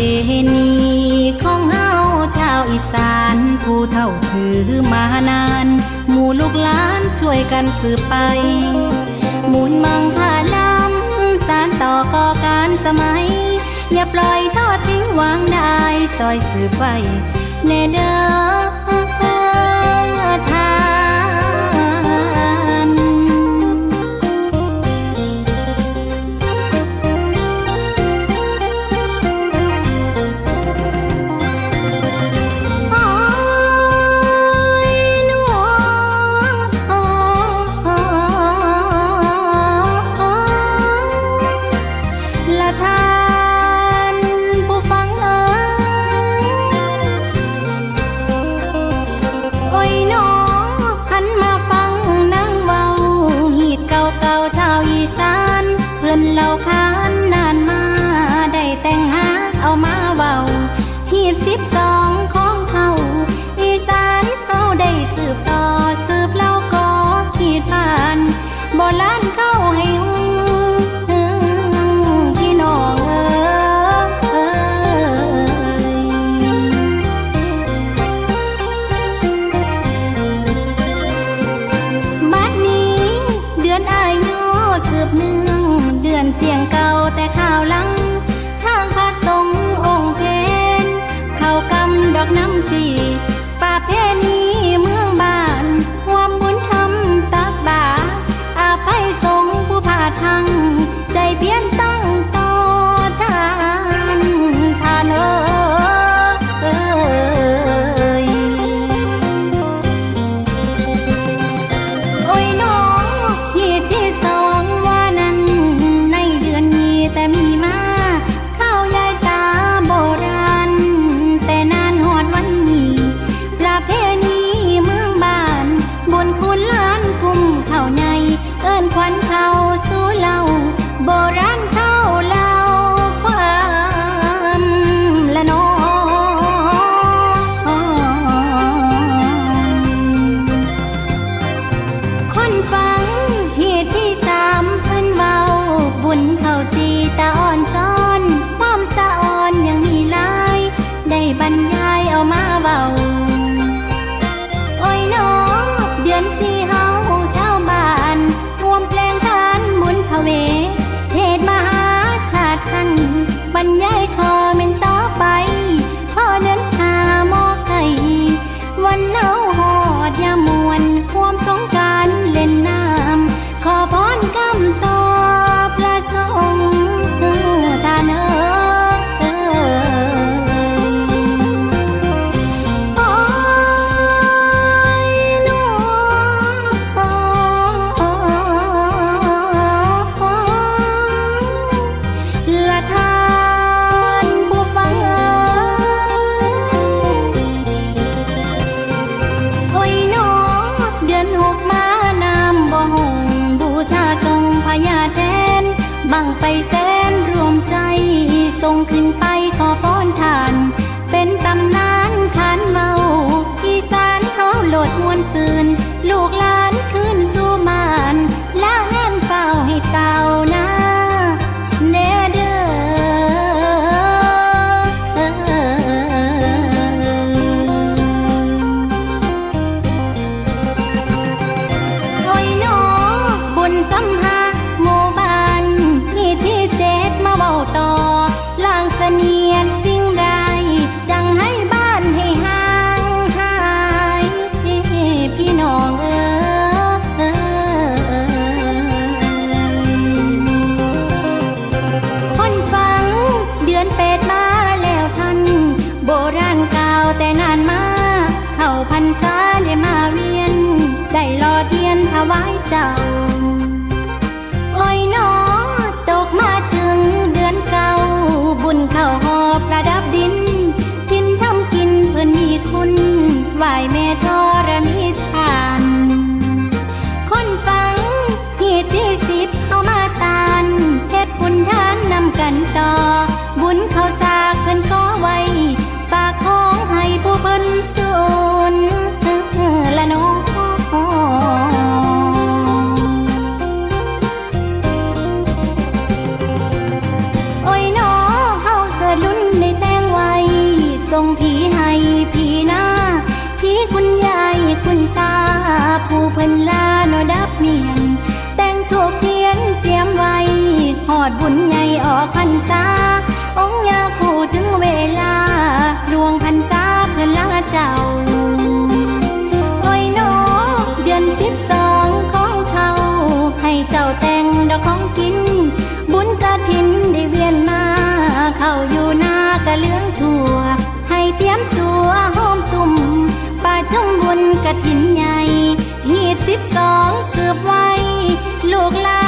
พณีของเฮาชาวอีสาน ผู้เท่าถือมานาน หมู่ลูกหลานช่วยกันสืบไป หมุนมังค่าน้ำสานต่อก่อการสมัย อย่าปล่อยทอดทิ้งวางได้ซอยสืบไปแน่เด้อ theo má vào บังไปแสนรวมใจส่งขึ้นไปขอพร 公平 กระถินใหญ่หีดสิบสองสืบไว้ ลูกลา